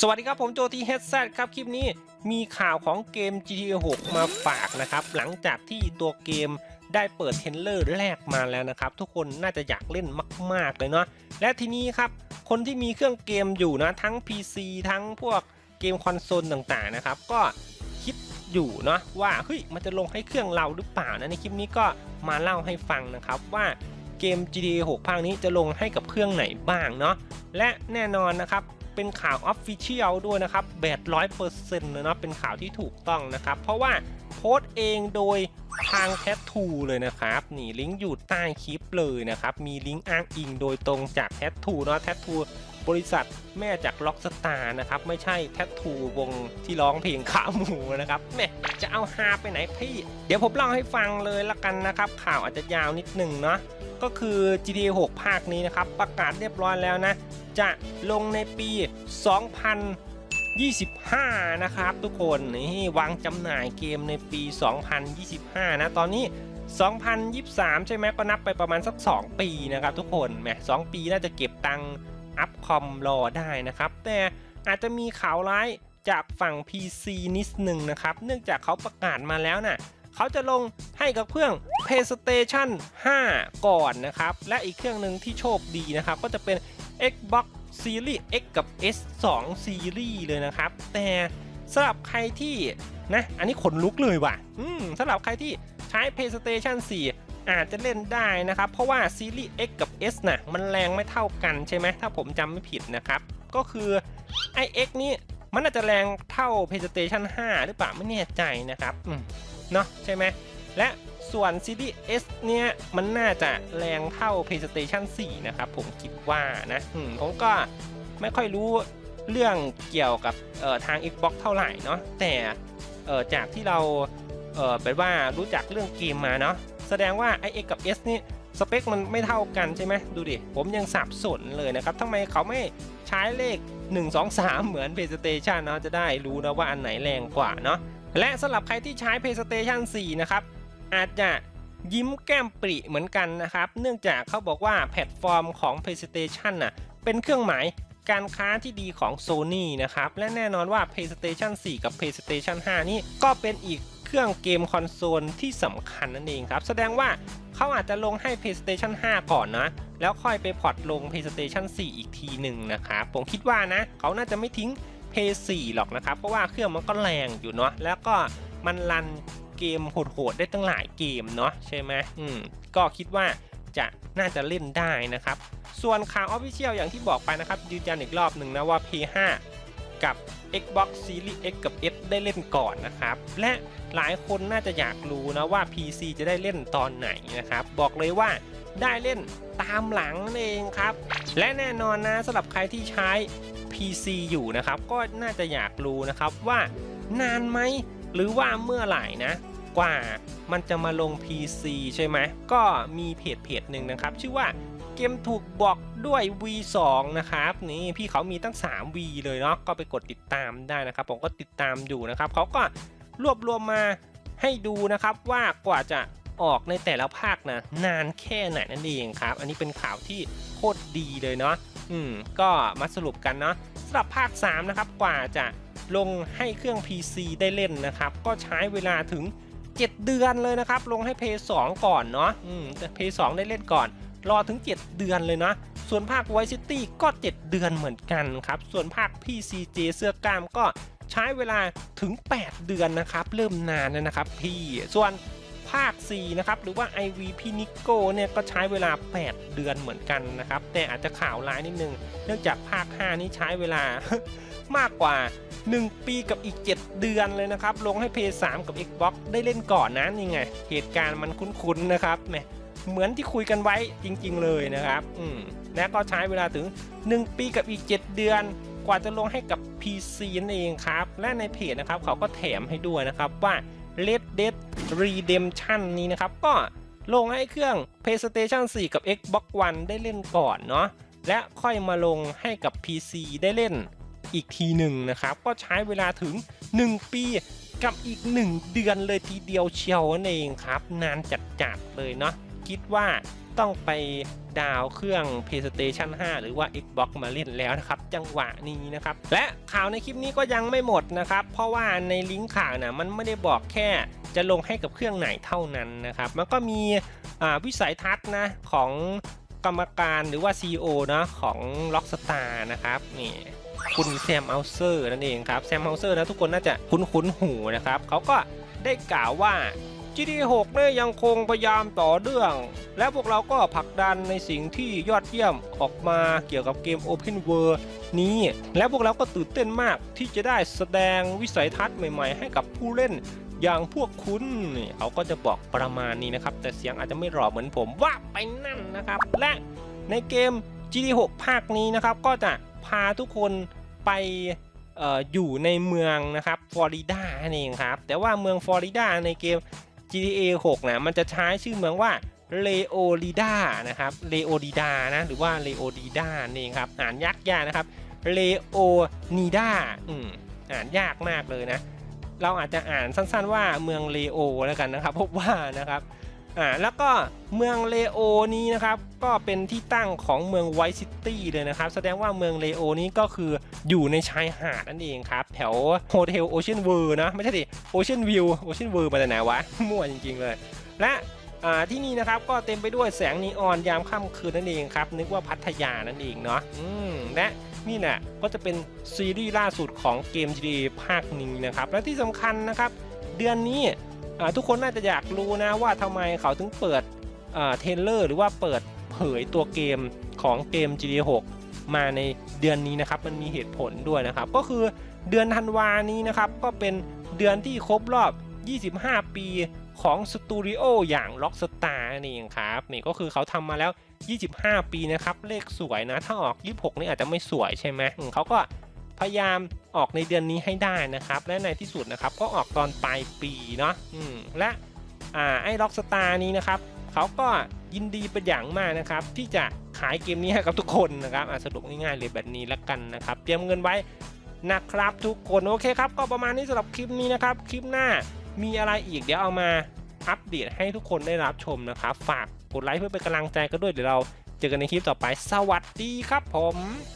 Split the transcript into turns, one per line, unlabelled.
สวัสดีครับผมโจทีเฮดซครับ คลิปนี้มีข่าวของเกม GTA 6 มาฝากนะครับ หลังจากที่ตัวเกมได้เปิดเทนเลอร์แรกมาแล้วนะครับ ทุกคนน่าจะอยากเล่นมาก ๆ เลยเนาะและทีนี้ครับ คนที่มีเครื่องเกมอยู่นะ ทั้ง PC ทั้งพวกเกมคอนโซลต่าง ๆ นะครับ ก็คิดอยู่เนาะว่าเฮ้ยมันจะลงให้เครื่องเราหรือเปล่านะในคลิปนี้ก็มาเล่าให้ฟังนะครับว่าเกม GTA 6 ภาคนี้จะลงให้กับเครื่องไหนบ้างเนาะและแน่นอนนะครับ เป็นข่าวออฟฟิเชียลด้วยนะครับแบบร้อยเปอร์เซ็นต์เลยเนาะเป็นข่าวที่ถูกต้องนะครับ เพราะว่าโพสต์เองโดยทางแททูเลยนะครับนี่ลิงก์อยู่ใต้คลิปเลยนะครับ มีลิงก์อ้างอิงโดยตรงจากแททูเนาะแททูบริษัทแม่จากล็อกสตาร์นะครับ ไม่ใช่แททูวงที่ร้องเพลงขาหมูนะครับแม่จะเอาฮาไปไหนพี่ เดี๋ยวผมเล่าให้ฟังเลยละกันนะครับ ข่าวอาจจะยาวนิดหนึ่งเนาะ ก็คือ GTA 6 ภาคนี้นะครับ ประกาศเรียบร้อยแล้วนะ จะลงในปี 2025 นะครับทุกคนนี่วางจำหน่ายเกมในปี 2025 นะ ตอนนี้ 2023 ใช่ไหมก็นับไปประมาณสัก 2 ปีนะครับทุกคนแหมสปีน่าจะเก็บตังค์อัพคอมรอได้นะครับ แต่อาจจะมีข่าวร้ายจากฝั่ง PC นิดหนึ่งนะครับ เนื่องจากเขาประกาศมาแล้วน่ะ เขาจะลงให้กับเครื่อง PlayStation 5 ก่อนนะครับ และอีกเครื่องหนึ่งที่โชคดีนะครับ ก็จะเป็น Xbox Series X กับ S2 Series เลยนะครับ แต่สำหรับใครที่นะ อันนี้ขนลุกเลยว่ะอืมสำหรับใครที่ใช้ PlayStation 4อาจจะเล่นได้นะครับ เพราะว่า Series X กับ S นะมันแรงไม่เท่ากันใช่ไหมถ้าผมจำไม่ผิดนะครับ ก็คือไอ X นี่มันอาจจะแรงเท่า PlayStation 5 หรือเปล่าไม่แน่ใจนะครับ เนาะใช่ไหมและส่วน Series S เนี่ยมันน่าจะแรงเท่า PlayStation 4 นะครับ ผมคิดว่านะผมก็ไม่ค่อยรู้เรื่องเกี่ยวกับเอ่อทาง Xbox เท่าไหร่เนาะแต่จากที่เราเอ่อเป็นว่ารู้จักเรื่องเกมมาเนาะแสดงว่า i X กับ S นี่สเปคมันไม่เท่ากันใช่ไหมดูดิ ผมยังสับสนเลยนะครับทำไมเขาไม่ใช้เลข 1 2 3 เหมือน PlayStation เนาะจะได้รู้นะว่าอันไหนแรงกว่าเนาะ และสำหรับใครที่ใช้ PlayStation 4 นะครับ อาจจะยิ้มแก้มปริเหมือนกันนะครับ เนื่องจากเขาบอกว่าแพลตฟอร์มของ PlayStation น่ะเป็นเครื่องหมายการค้าที่ดีของ Sony นะครับ และแน่นอนว่า PlayStation 4 กับ PlayStation 5 นี่ก็เป็นอีกเครื่องเกมคอนโซลที่สำคัญนั่นเองครับ แสดงว่าเขาอาจจะลงให้ PlayStation 5 ก่อนนะ แล้วค่อยไปพอร์ตลง PlayStation 4 อีกทีหนึ่งนะครับ ผมคิดว่านะ เขาน่าจะไม่ทิ้ง p 4หรอกนะครับ เพราะว่าเครื่องมันก็แรงอยู่เนาะแล้วก็มันรันเกมโหดๆได้ตั้งหลายเกมเนาะใช่ไหมอืมก็คิดว่าจะน่าจะเล่นได้นะครับ ส่วนข่าวออฟฟิเชียลอย่างที่บอกไปนะครับยืนยันอีกรอบหนึ่งนะว่า P5 กับ Xbox Series X กับ S ได้เล่นก่อนนะครับ และหลายคนน่าจะอยากรู้นะว่า PC จะได้เล่นตอนไหนนะครับ บอกเลยว่าได้เล่นตามหลังนั่นเองครับ และแน่นอนนะสำหรับใครที่ใช้ PC อยู่นะครับ ก็น่าจะอยากรู้นะครับว่านานไหมหรือว่าเมื่อไหร่นะ กว่ามันจะมาลง PC ใช่ไหมก็มีเพจเพจหนึ่งนะครับ ชื่อว่าเกมถูกบอกด้วย V2 นะครับ นี่พี่เขามีตั้ง 3V เลยเนาะก็ไปกดติดตามได้นะครับ ผมก็ติดตามอยู่นะครับเขาก็รวบรวมมาให้ดูนะครับว่ากว่าจะออกในแต่ละภาคนะนานแค่ไหนนั่นเองครับ อันนี้เป็นข่าวที่ คตรดีเลยเนาะอืมก็มาสรุปกันเนาะสำหรับภาค 3 นะครับกว่าจะลงให้เครื่อง PC ได้เล่นนะครับ ก็ใช้เวลาถึง 7 เดือนเลยนะครับ ลงให้ p 2ก่อนเนาะอืมแต่ p 2ได้เล่นก่อน รอถึง 7 เดือนเลยนะ ส่วนภาค Vice City ก็ 7 เดือนเหมือนกันครับ ส่วนภาค PCJ เสื้อกล้ามก็ใช้เวลาถึง 8 เดือนนะครับ เริ่มนานแล้วนะครับพี่ส่วน ภาค 4 นะครับ หรือว่า IV พี่นิโก้เนี่ยก็ใช้เวลา 8 เดือนเหมือนกันนะครับ แต่อาจจะข่าวร้ายนิดนึง เนื่องจากภาค 5 นี้ใช้เวลามากกว่า 1 ปีกับอีก 7 เดือนเลยนะครับ ลงให้ p 3กับ Xbox ได้เล่นก่อนนะนี่ไง เหตุการณ์มันคุ้นๆนะครับแหมเหมือนที่คุยกันไว้จริง ๆ เลยนะครับอืมและก็ใช้เวลาถึง 1 ปีกับอีก 7 เดือนกว่าจะลงให้กับ PC นั่นเองครับ และในเพจนะครับเขาก็แถมให้ด้วยนะครับว่า Dead Redemption นี้นะครับ ก็ลงให้เครื่อง PlayStation 4 กับ Xbox One ได้เล่นก่อนเนาะและค่อยมาลงให้กับ PC ได้เล่นอีกทีหนึ่งนะครับ ก็ใช้เวลาถึง 1 ปีกับอีก 1 เดือนเลยทีเดียวเชียวนั่นเองครับ นานจัดๆเลยเนาะ คิดว่าต้องไปดาวเครื่อง PlayStation 5 หรือว่า Xbox มาเล่นแล้วนะครับ จังหวะนี้นะครับ และข่าวในคลิปนี้ก็ยังไม่หมดนะครับ เพราะว่าในลิงก์ข่าวนะมันไม่ได้บอกแค่จะลงให้กับเครื่องไหนเท่านั้นนะครับ มันก็มีวิสัยทัศน์นะของกรรมการหรือว่า CEO นะของ Rockstar นะครับนี่คุณแซมเอลเซอร์นั่นเองครับแซมเอลเซอร์นะทุกคนน่าจะคุ้นๆหูนะครับเขาก็ได้กล่าวว่า GTA 6เนี่ยยังคงพยายามต่อเนื่อง และพวกเราก็ผลักดันในสิ่งที่ยอดเยี่ยมออกมาเกี่ยวกับเกม Open World นี้ และพวกเราก็ตื่นเต้นมากที่จะได้แสดงวิสัยทัศน์ใหม่ๆ ให้กับผู้เล่นอย่างพวกคุณเขาก็จะบอกประมาณนี้นะครับ แต่เสียงอาจจะไม่หล่อเหมือนผมว่าไปนั่นนะครับ และในเกม GTA 6 ภาคนี้นะครับ ก็จะพาทุกคนไปเอ่ออยู่ในเมืองนะครับฟลอริดานั่นเองครับ แต่ว่าเมืองฟลอริดาในเกม GTA 6 นะ มันจะใช้ชื่อเมืองว่าเลโอริดานะครับเลโอริดานะ หรือว่าเลโอริดานี่ครับ อ่านยากยากนะครับเลโอนีดาอืมอ่านยากมากเลยนะ เราอาจจะอ่านสั้นๆว่าเมืองเลโอแล้วกันนะครับ พบว่านะครับ อ่าแล้วก็เมืองเลโอนี้นะครับก็เป็นที่ตั้งของเมืองไวท์ซิตี้เลยนะครับ แสดงว่าเมืองเลโอนี้ก็คืออยู่ในชายหาดนั่นเองครับ แถวโฮเทลโอเชียนเวิร์นะ ไม่ใช่ดิโอเชียนวิวโอเชียนเวิร์มาจากไหนวะ มั่วจริงๆเลย และอ่าที่นี่นะครับก็เต็มไปด้วยแสงนีออนยามค่ำคืนนั่นเองครับ นึกว่าพัทยานั่นเองเนาะอืมและนี่แหละก็จะเป็นซีรีส์ล่าสุดของเกม GTA ภาคนี้นะครับ และที่สำคัญนะครับ เดือนนี้ ทุกคนน่าจะอยากรู้นะว่าทำไมเขาถึงเปิดเทเลอร์หรือว่าเปิดเผยตัวเกมของเกม GTA 6 มาในเดือนนี้นะครับ มันมีเหตุผลด้วยนะครับ ก็คือเดือนธันวานี้นะครับ ก็เป็นเดือนที่ครบรอบ 25 ปีของสตูดิโออย่าง Rockstar นั่เองครับ นี่ก็คือเขาทำมาแล้ว 25 ปีนะครับ เลขสวยนะ ถ้าออก 26 นี่อาจจะไม่สวยใช่ไหมอืมเขาก็ พยายามออกในเดือนนี้ให้ได้นะครับ และในที่สุดนะครับก็ออกตอนปลายปีเนาะอืมและอ่าไอ้ Rockstar นี้นะครับเขาก็ยินดีเป็นอย่างมากนะครับ ที่จะขายเกมนี้ให้กับทุกคนนะครับสรุปง่ายๆเลยแบบนี้แล้วกันนะครับ เตรียมเงินไว้นะครับทุกคนโอเคครับ ก็ประมาณนี้สำหรับคลิปนี้นะครับ คลิปหน้ามีอะไรอีกเดี๋ยวเอามาอัปเดตให้ทุกคนได้รับชมนะครับ ฝากกดไลค์เพื่อเป็นกำลังใจกันด้วยเดี๋ยวเราเจอกันในคลิปต่อไป สวัสดีครับผม